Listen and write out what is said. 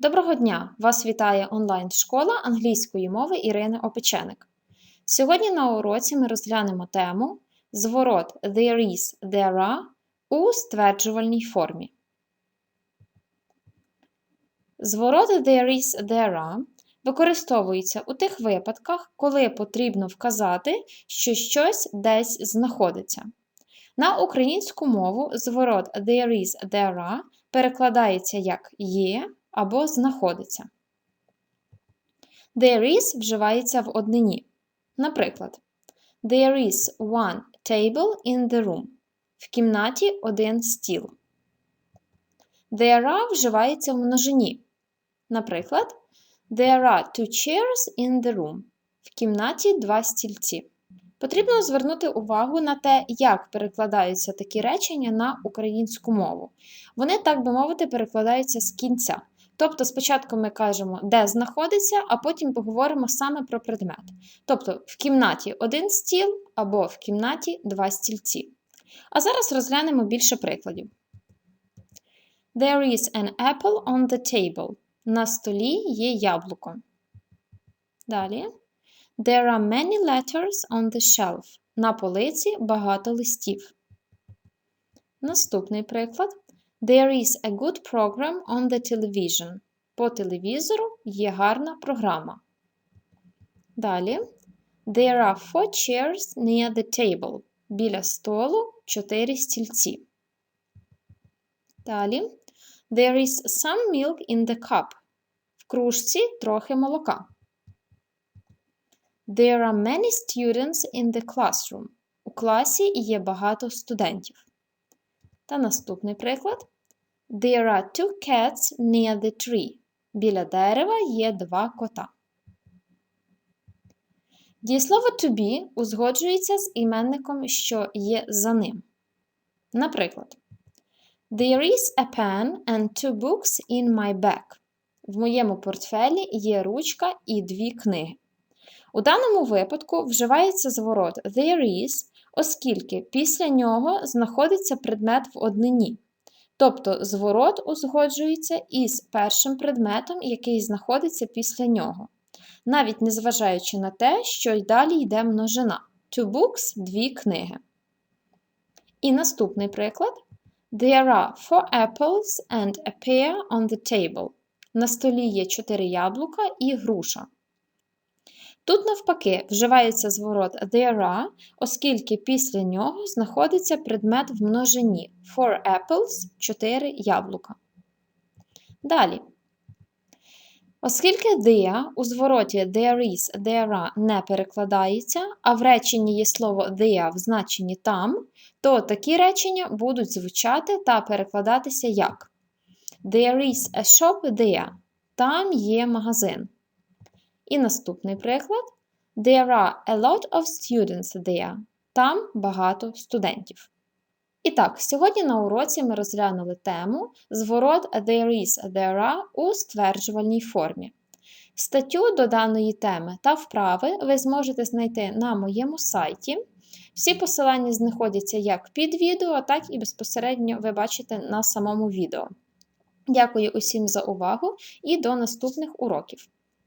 Доброго дня! Вас вітає онлайн-школа англійської мови Ірини Опеченик. Сьогодні на уроці ми розглянемо тему Зворот there is, there are у стверджувальній формі. Зворот there is, there are використовується у тих випадках, коли потрібно вказати, що щось десь знаходиться. На українську мову зворот there is, there are перекладається як є або знаходиться. There is вживається в однині. Наприклад, There is one table in the room. В кімнаті один стіл. There are вживається в множині. Наприклад, There are two chairs in the room. В кімнаті два стільці. Потрібно звернути увагу на те, як перекладаються такі речення на українську мову. Вони, так би мовити, перекладаються з кінця. Тобто, спочатку ми кажемо, де знаходиться, а потім поговоримо саме про предмет. Тобто, в кімнаті один стіл або в кімнаті два стільці. А зараз розглянемо більше прикладів. There is an apple on the table. На столі є яблуко. Далі. There are many letters on the shelf. На полиці багато листів. Наступний приклад. There is a good program on the television. По телевізору є гарна програма. Далі. There are four chairs near the table. Біля столу чотири стільці. Далі. There is some milk in the cup. В кружці трохи молока. There are many students in the classroom. У класі є багато студентів. Та наступний приклад. There are two cats near the tree. Біля дерева є два кота. Дієслово to be узгоджується з іменником, що є за ним. Наприклад, There is a pen and two books in my bag. В моєму портфелі є ручка і дві книги. У даному випадку вживається зворот there is, оскільки після нього знаходиться предмет в однині. Тобто зворот узгоджується із першим предметом, який знаходиться після нього, навіть незважаючи на те, що й далі йде множина. Two books дві книги. І наступний приклад. There are four apples and a pear on the table. На столі є чотири яблука і груша. Тут, навпаки, вживається зворот there are, оскільки після нього знаходиться предмет в множині four apples 4 яблука. Далі. Оскільки there у звороті there is, there are не перекладається, а в реченні є слово there в значенні там, то такі речення будуть звучати та перекладатися як There is a shop there. Там є магазин. І наступний приклад. There are a lot of students there. Там багато студентів. І так, сьогодні на уроці ми розглянули тему зворот there is, there are у стверджувальній формі. Статтю до даної теми та вправи ви зможете знайти на моєму сайті. Всі посилання знаходяться як під відео, так і безпосередньо ви бачите на самому відео. Дякую усім за увагу і до наступних уроків!